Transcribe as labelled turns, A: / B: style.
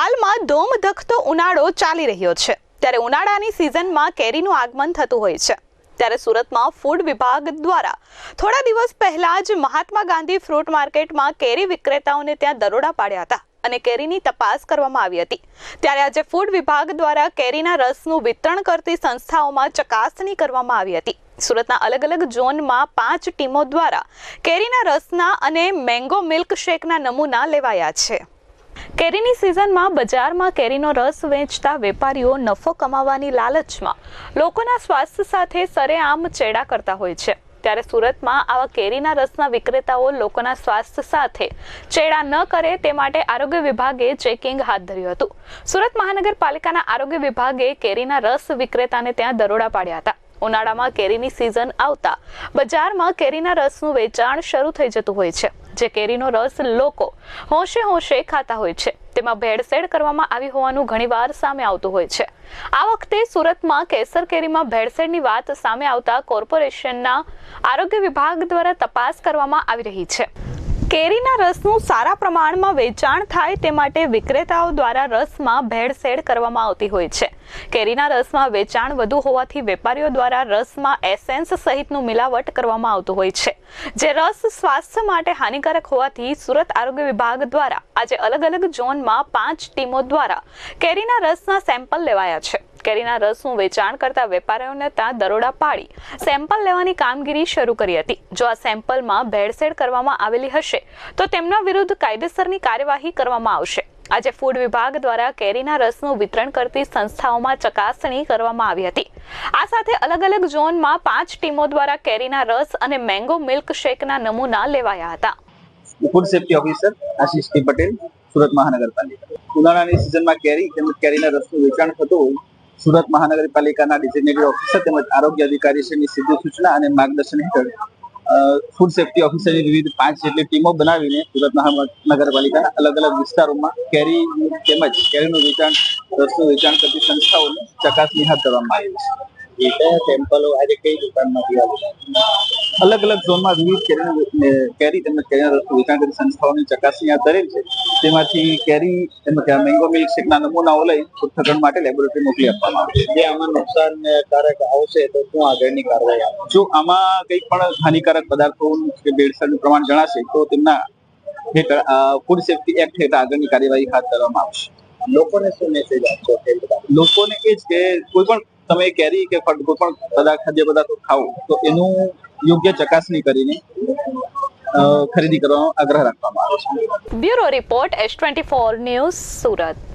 A: હાલમાં ધોમધખતો ઉનાળો ચાલી રહ્યો છે. ત્યારે ઉનાળાની સિઝનમાં કેરીનું આગમન થતું હોય છે. ત્યારે સુરતમાં ફૂડ વિભાગ દ્વારા થોડા દિવસ પહેલા જ મહાત્મા ગાંધી ફ્રૂટ માર્કેટમાં કેરી વિક્રેતાઓને ત્યાં દરોડા પાડ્યા હતા અને કેરીની તપાસ કરવામાં આવી હતી. ત્યારે આજે ફૂડ વિભાગ દ્વારા કેરીના રસનું વિતરણ કરતી સંસ્થાઓમાં ચકાસણી કરવામાં આવી હતી. સુરતના અલગ અલગ ઝોનમાં પાંચ ટીમો દ્વારા કેરીના રસના અને મેંગો મિલ્ક શેકના નમૂના લેવાયા છે. કેરીની સિઝનમાં બજારમાં કેરીનો રસ વેચતા વેપારીઓ નફો કમાવાની લાલચમાં. લોકોના સ્વાસ્થ્ય સાથે સરેઆમ ચેડા કરતા હોય છે. ત્યારે સુરતમાં આવા કેરીના રસના વિક્રેતાઓ લોકોના સ્વાસ્થ્ય સાથે ચેડા ન કરે તે માટે આરોગ્ય વિભાગે ચેકિંગ હાથ ધર્યું હતું. સુરત મહાનગરપાલિકાના આરોગ્ય વિભાગે કેરીના રસ વિક્રેતાને ત્યાં દરોડા પાડ્યા હતા. ઉનાળામાં કેરીની સિઝન આવતા બજારમાં કેરીના રસનું વેચાણ શરૂ થઈ જતું હોય છે. જે કેરીનો રસ લોકો હોંશે હોંશે ખાતા હોય છે. તેમાં ભેળસેળ કરવામાં આવી હોવાનું ઘણીવાર સામે આવતું હોય છે. આ વખતે સુરતમાં કેસર કેરીમાં ભેળસેળની વાત સામે આવતા કોર્પોરેશનના આરોગ્ય વિભાગ દ્વારા તપાસ કરવામાં આવી રહી છે. કેરીના રસનું સારા પ્રમાણમાં વેચાણ થાય તે માટે વિક્રેતાઓ દ્વારા રસમાં ભેળસેળ કરવામાં આવતી હોય છે. કેરીના રસમાં વેચાણ વધુ હોવાથી વેપારીઓ દ્વારા રસમાં એસેન્સ સહિતનું મિલાવટ કરવામાં આવતું હોય છે. જે રસ સ્વાસ્થ્ય માટે હાનિકારક હોવાથી સુરત આરોગ્ય વિભાગ દ્વારા આજે અલગ અલગ ઝોનમાં પાંચ ટીમો દ્વારા કેરીના રસના સેમ્પલ લેવાયા છે. કેરીના રસનું વેચાણ કરતા વેપારીઓને ત્યાં દરોડા પાડી સેમ્પલ લેવાની કામગીરી શરૂ કરી હતી. જો આ સેમ્પલમાં ભેળસેળ કરવામાં આવેલી હશે, તો તેમના વિરુદ્ધ કાયદેસરની કાર્યવાહી કરવામાં આવશે. આજે ફૂડ વિભાગ દ્વારા કેરીના રસનું વિતરણ કરતી સંસ્થાઓમાં ચકાસણી કરવામાં આવી હતી. આ સાથે અલગ અલગ ઝોનમાં પાંચ ટીમો દ્વારા કેરીના રસ અને મેંગો મિલ્ક શેકના નમૂના લેવાયા હતા.
B: Food safety officer Ashish Patel, Surat મહાનગરપાલિકા. ઉનાળાની સિઝનમાં કેરી તેમજ કેરીના રસનું વેચાણ થતું હોય સુરત મહાનગરપાલિકાના ડિઝિગ્નેટેડ ઓફિસર તેમજ આરોગ્ય અધિકારીશ્રીની સીધી સૂચના અને માર્ગદર્શન હેઠળ ફૂડ સેફ્ટી ઓફિસરની વિવિધ પાંચ જેટલી ટીમો બનાવીને સુરત મહાનગરપાલિકાના અલગ અલગ વિસ્તારોમાં કેરી તેમજ કેરીનું વેચાણ, રસનું વેચાણ કરતી સંસ્થાઓની ચકાસણી હાથ ધરવામાં આવી છે. એ કયા સેમ્પલો આજે કઈ દુકાનમાંથી આવ્યા અલગ અલગ ઝોનમાં વિવિધ કેરી કેરી તેમજ કેરીના વેચાણ સંસ્થાઓની ચકાસણી હાથ ધરેલ છે. તેમાંથી કેરી તેમજ મેંગો મિલ્ક ના નમૂનાઓ લઈ પૃથ્થકરણ માટે લેબોરેટરી મોકલી આપવામાં આવશે જે આમાં નુકસાનકારક આવશે તો શું આગળની કાર્યવાહી જો આમાં કંઈ પણ હાનિકારક પદાર્થો કે ભેળસેળનું પ્રમાણ જણાશે તો તેમના હેઠળ ફૂડ સેફ્ટી એક્ટ હેઠળ આગળની કાર્યવાહી હાથ ધરવામાં આવશે. લોકોને શું મેસેજ આપશો લોકોને એ જ કે કોઈ પણ તમે કેરી કે કોઈ પણ પદાર્થ, ખાદ્ય પદાર્થો ખાઓ, તો એનું યોગ્ય ચકાસણી કરીને ખરીદી કરવાનો આગ્રહ રાખવામાં આવે છે.
A: Bureau report, S twenty four news Surat.